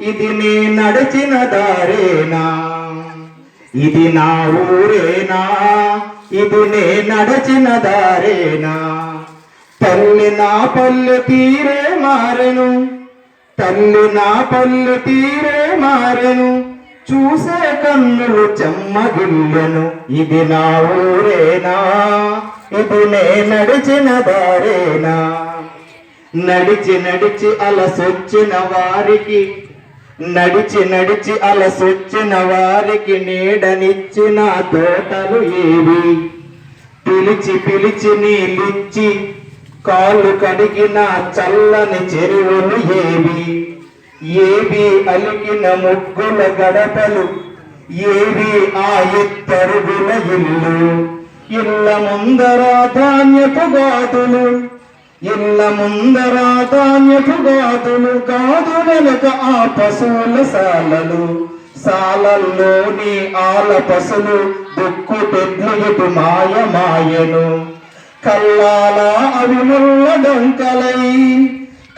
ఇది నీ నడిచిన దారేనా? ఇది నా ఊరేనా? ఇది నే నడిచిన దారేనా? తల్లి నా పల్లె తీరే మారెను. తల్లి నా పల్లె తీరే మారెను. చూసే కన్నులు చెమ్మగిల్లెను. ఇది నా ఊరేనా? ఇది నే నడిచిన దారేనా? నడిచి నడిచి అలసొచ్చిన వారికి నడిచి నడిచి అలసొచ్చిన వారికి నీడనిచ్చిన తోటలు ఏవి? పిలిచి పిలిచి నీళ్ళిచ్చి కాళ్ళు కడిగిన చల్లని చెరువులు ఏవి? ఏవి అలికిన ముగ్గుల గడపలు? ఏవి ఆ ఎత్తరుగుల ఇల్లు? ఇళ్ళ ముందర ధాన్యపు గాతులు ఇళ్ళ ముందర ధాన్యపు గాతులు గాదులక ఆ పశువుల సాలలు. సాలల్లోని ఆల పశులు దుక్కు పెడ్లు ఇటు మాయ మాయను కల్లాల అవి ముల్ల డొంకలై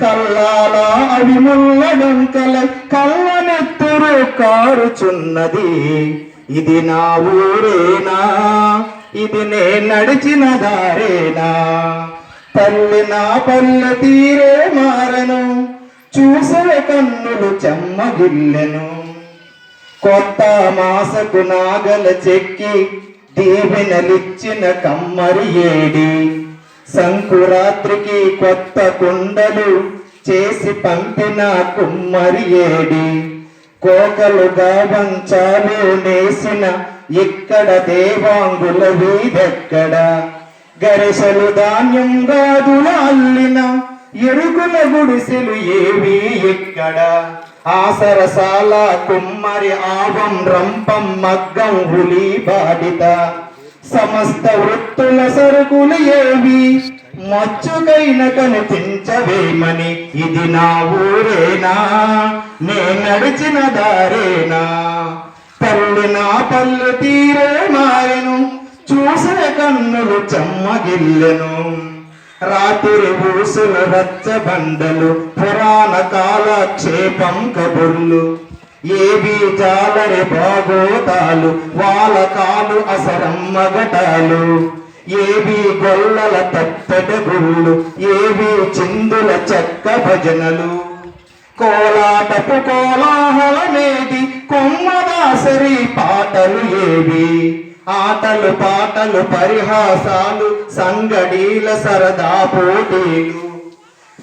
కల్లాల అవి ముల్ల డొంకలై కళ్ళనెత్తురు కారుచున్నది. ఇది నా ఊరేనా? ఇది నే నడిచిన దారేనా? తల్లి నా పల్లె తీరే మారను చూసే కన్నులు చెమ్మగిల్లెను. కొత్త మాసకు నాగల చెక్కి దీవెనలిచ్చిన కమ్మరి ఏడి. సంకురాత్రికి కొత్త కుండలు చేసి పంపిన కుమ్మరి ఏడి. కోకలుగా వంచాలు నేసిన ఇక్కడ దేవాంగుల వీధెక్కడ? గరసలు ధాన్యం గాదుల అల్లిన ఎరుకుల గుడిసెలు ఏవి ఇక్కడ ఆసరసాల కుమ్మరి ఆవం రంపం మగ్గం హులి బాడిత సమస్త వృత్తుల సరుకులు ఏవి? మచ్చుకైన కనిపించవేమని ఇది నా ఊరేనా? నే నడిచిన దారేనా? పల్లె నా పల్లె తీరే మారెను చూసే కన్నులు చెమ్మగిల్లెను. రాత్రి ఊసులు రచ్చబండలు పురాణ కాలక్షేపం కబుర్లు. ఏవి జాలరి బాగోతాలు వాలకాలు అసరమ్మగటాలు ఏవి గొల్లల తప్పెట గుళ్ళు ఏవి చిందుల చెక్క భజనలు. కోలాటపు కోలాహలమేది కొమ్మదాసరి పాటలు ఏవి? ఆటలు పాటలు పరిహాసాలు సంగడీల సరదా పోటీలు.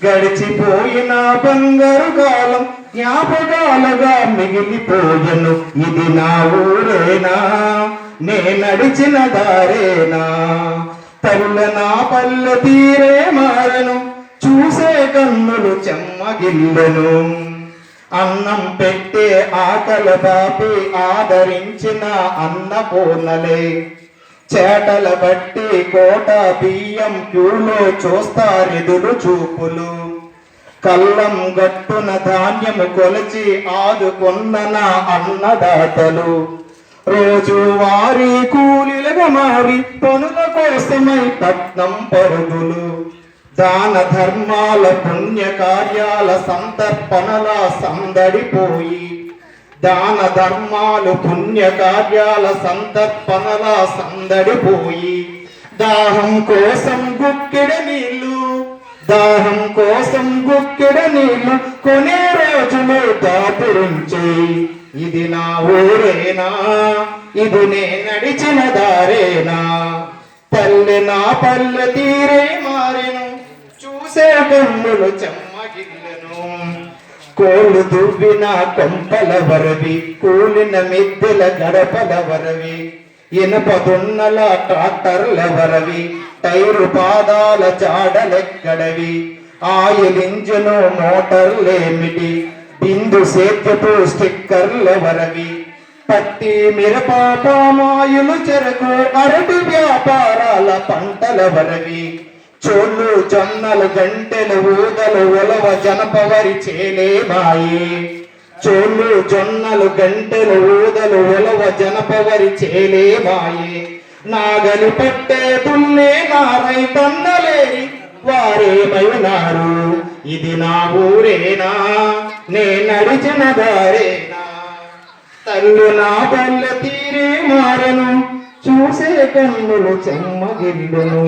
గడిచిపోయిన బంగారు కాలం జ్ఞాపకాలుగా మిగిలిపోయెను. ఇది నా ఊరేనా? నే నడిచిన దారేనా? తరుల నా పల్లె తీరే మారను. చూసే కన్నులు చెమ్మగిల్లెను అన్నం పెట్టే ఆకల బాపి ఆదరించిన అన్నపూర్ణలే. చేటల బట్టి కోట బియ్యం క్యూలో చూస్తారెదురు చూపులు. కళ్ళం గట్టున ధాన్యము కొలిచి ఆదుకున్న నా అన్నదాతలు. రోజు వారి కూలీలుగా మారి పనుల కోసమై పట్నం పరుగులు. దాన ధర్మాల పుణ్య కార్యాల సంతర్పణల సందడిపోయి దాన ధర్మాలు పుణ్య కార్యాల సంతర్పణల సందడిపోయి దాహం కోసం గుక్కెడ నీళ్ళు దాహం కోసం గుక్కెడ నీళ్ళు కొనే రోజులు దాపురించే. ఇది నా ఊరేనా? ఇది నే నడిచిన దారేనా? పల్లె నా పల్లె తీరే మారెను. చూసే కన్నులు చెమ్మగిల్లెను. దువ్విన కొంపల వరవి కూలిన మిద్దెల గడపల వరవి ఇనపదున్నల ట్రాక్టర్ల వరవి టైరు పాదాల చాడలెక్కడవి ఆయిల్ మోటార్లేమిటి బిందు సేద్యపు స్టిక్కర్ల వరవి. పత్తి మిరప పామాయులు చెరకు అరటి వ్యాపారాల పంటల వరవి. చోళ్ళు జొన్నలు గంటెలు ఊదలు ఉలవ జనపవరి చేలేమాయి చోళ్ళు జొన్నలు గంటెలు ఊదలు ఉలవ జనపవరి చేలేమాయి నాగలి పట్టే తుల్లే నారై తన్నలేరి ఉన్నారు ఇది నా ఊరేనా? నే నడిచిన దారేనా? తల్లు నా బల్ల తీరే మారను చూసే కన్నులు చెమ్మగిల్లును.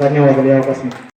ధన్యవాదాలు ఈ అవకాశం